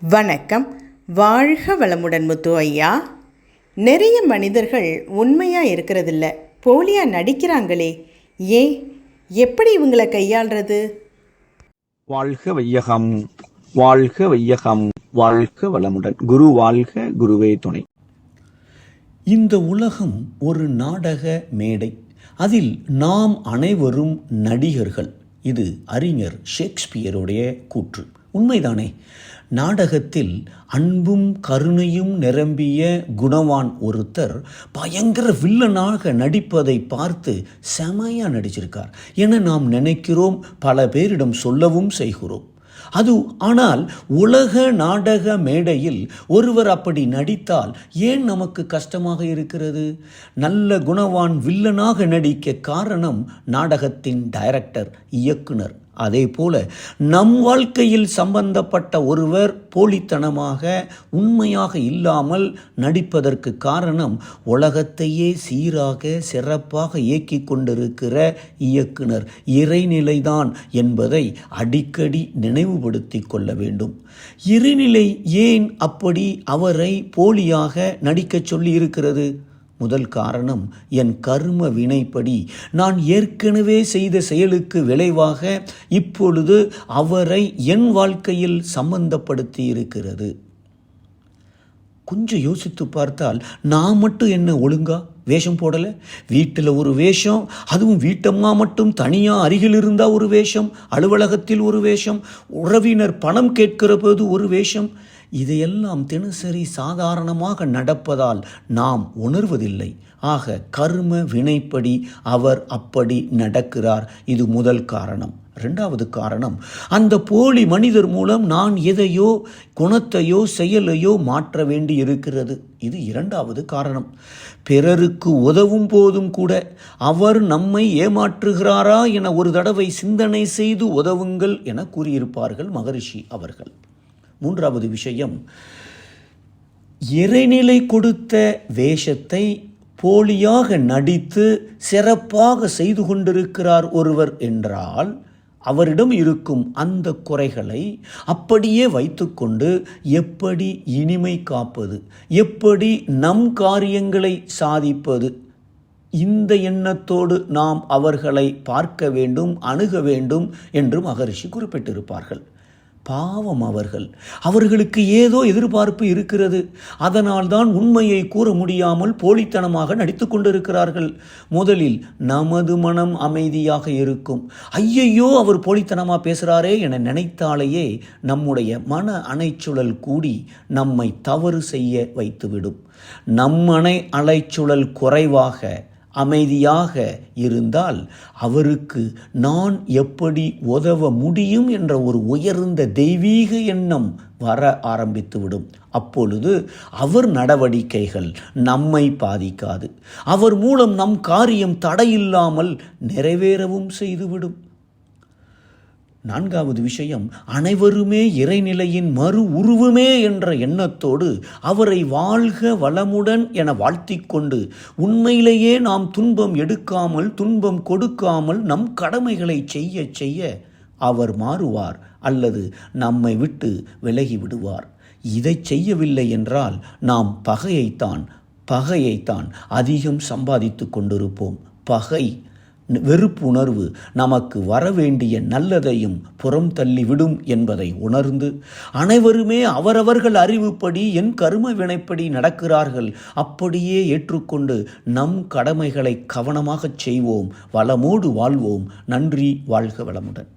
வணக்கம். வாழ்க வளமுடன் முத்து ஐயா. நிறைய மனிதர்கள் உண்மையாக இருக்கிறதில்ல. போலியாக நடிக்கிறாங்களே. ஏன் எப்படி இவங்களை கையாள்றது? வாழ்க வையகம் வாழ்க வையகம் வாழ்க வளமுடன். குரு வாழ்க குருவே துணை. இந்த உலகம் ஒரு நாடக மேடை. அதில் நாம் அனைவரும் நடிகர்கள். இது அறிஞர் ஷேக்ஸ்பியருடைய கூற்று. உண்மைதானே? நாடகத்தில் அன்பும் கருணையும் நிரம்பிய குணவான் ஒருத்தர் பயங்கர வில்லனாக நடிப்பதை பார்த்து செமையாக நடிச்சிருக்கார் என நாம் நினைக்கிறோம் பல பேரிடம் சொல்லவும் செய்கிறோம். அது ஆனால் உலக நாடக மேடையில் ஒருவர் அப்படி நடித்தால் ஏன் நமக்கு கஷ்டமாக இருக்கிறது? நல்ல குணவான் வில்லனாக நடிக்க காரணம் நாடகத்தின் டைரக்டர் இயக்குனர். அதே போல நம் வாழ்க்கையில் சம்பந்தப்பட்ட ஒருவர் போலித்தனமாக உண்மையாக இல்லாமல் நடிப்பதற்கு காரணம் உலகத்தையே சீராக சிறப்பாக இயக்கிக் கொண்டிருக்கிற இயக்குனர் இறைநிலைதான் என்பதை அடிக்கடி நினைவுபடுத்திக் கொள்ள வேண்டும். இறைநிலை ஏன் அப்படி அவரை போலியாக நடிக்கச் சொல்லி இருக்கிறது முதல் காரணம் என் கர்ம வினைப்படி. நான் ஏற்கனவே செய்த செயலுக்கு விளைவாக இப்பொழுது அவரை என் வாழ்க்கையில் சம்பந்தப்படுத்தி இருக்கிறது. கொஞ்சம் யோசித்து பார்த்தால் நான் மட்டும் என்ன ஒழுங்கா? வேஷம் போடலை. வீட்டில் ஒரு வேஷம் அதுவும் வீட்டம்மா மட்டும் தனியாக அருகில் இருந்தால் ஒரு வேஷம் அலுவலகத்தில் ஒரு வேஷம் உறவினர் பணம் கேட்கிற போது ஒரு வேஷம். இதையெல்லாம் தினசரி சாதாரணமாக நடப்பதால் நாம் உணர்வதில்லை. ஆக கர்ம வினைப்படி அவர் அப்படி நடக்கிறார். இது முதல் காரணம். ரெண்டாவது காரணம் அந்த போலி மனிதர் மூலம் நான் எதையோ குணத்தையோ செயலையோ மாற்ற வேண்டி இருக்கிறது. இது இரண்டாவது காரணம். பிறருக்கு உதவும் போதும் கூட அவர் நம்மை ஏமாற்றுகிறாரா என ஒரு தடவை சிந்தனை செய்து உதவுங்கள் என கூறியிருப்பார்கள் மகரிஷி அவர்கள். மூன்றாவது விஷயம் இறைநிலை கொடுத்த வேஷத்தை போலியாக நடித்து சிறப்பாக செய்து கொண்டிருக்கிறார் ஒருவர் என்றால் அவரிடம் இருக்கும் அந்த குறைகளை அப்படியே வைத்துக்கொண்டு எப்படி இனிமை காப்பது எப்படி நம் காரியங்களை சாதிப்பது இந்த எண்ணத்தோடு நாம் அவர்களை பார்க்க வேண்டும் அணுக வேண்டும் என்று மகரிஷி குறிப்பிட்டிருப்பார்கள். பாவம் அவர்கள். அவர்களுக்கு ஏதோ எதிர்பார்ப்பு இருக்கிறது. அதனால்தான் உண்மையை கூற முடியாமல் போலித்தனமாக நடித்து கொண்டிருக்கிறார்கள். முதலில் நமது மனம் அமைதியாக இருக்கும். ஐயையோ அவர் போலித்தனமாக பேசுகிறாரே என நினைத்தாலேயே நம்முடைய மன அணைச்சுழல் கூடி நம்மை தவறு செய்ய வைத்துவிடும். நம் அணை அலைச்சுழல் குறைவாக அமைதியாக இருந்தால் அவருக்கு நான் எப்படி உதவ முடியும் என்ற ஒரு உயர்ந்த தெய்வீக எண்ணம் வர ஆரம்பித்துவிடும். அப்பொழுது அவர் நடவடிக்கைகள் நம்மை பாதிக்காது. அவர் மூலம் நம் காரியம் தடையில்லாமல் நிறைவேறவும் செய்துவிடும். நான்காவது விஷயம் அனைவருமே இறைநிலையின் மறு உருவமே என்ற எண்ணத்தோடு அவரை வாழ்க வளமுடன் என வாழ்த்திக்கொண்டு உண்மையிலேயே நாம் துன்பம் எடுக்காமல் துன்பம் கொடுக்காமல் நம் கடமைகளை செய்ய செய்ய அவர் மாறுவார் அல்லது நம்மை விட்டு விலகி விடுவார். இதை செய்யவில்லை என்றால் நாம் பகையைத்தான் பகையைத்தான் அதிகம் சம்பாதித்து கொண்டிருப்போம். பகை வெறுப்புணர்வு நமக்கு வரவேண்டிய நல்லதையும் புறம் தள்ளிவிடும் என்பதை உணர்ந்து அனைவருமே அவரவர்கள் அறிவுப்படி என் கரும வினைப்படி நடக்கிறார்கள். அப்படியே ஏற்றுக்கொண்டு நம் கடமைகளை கவனமாகச் செய்வோம். வளமோடு வாழ்வோம். நன்றி வாழ்க வளமுடன்.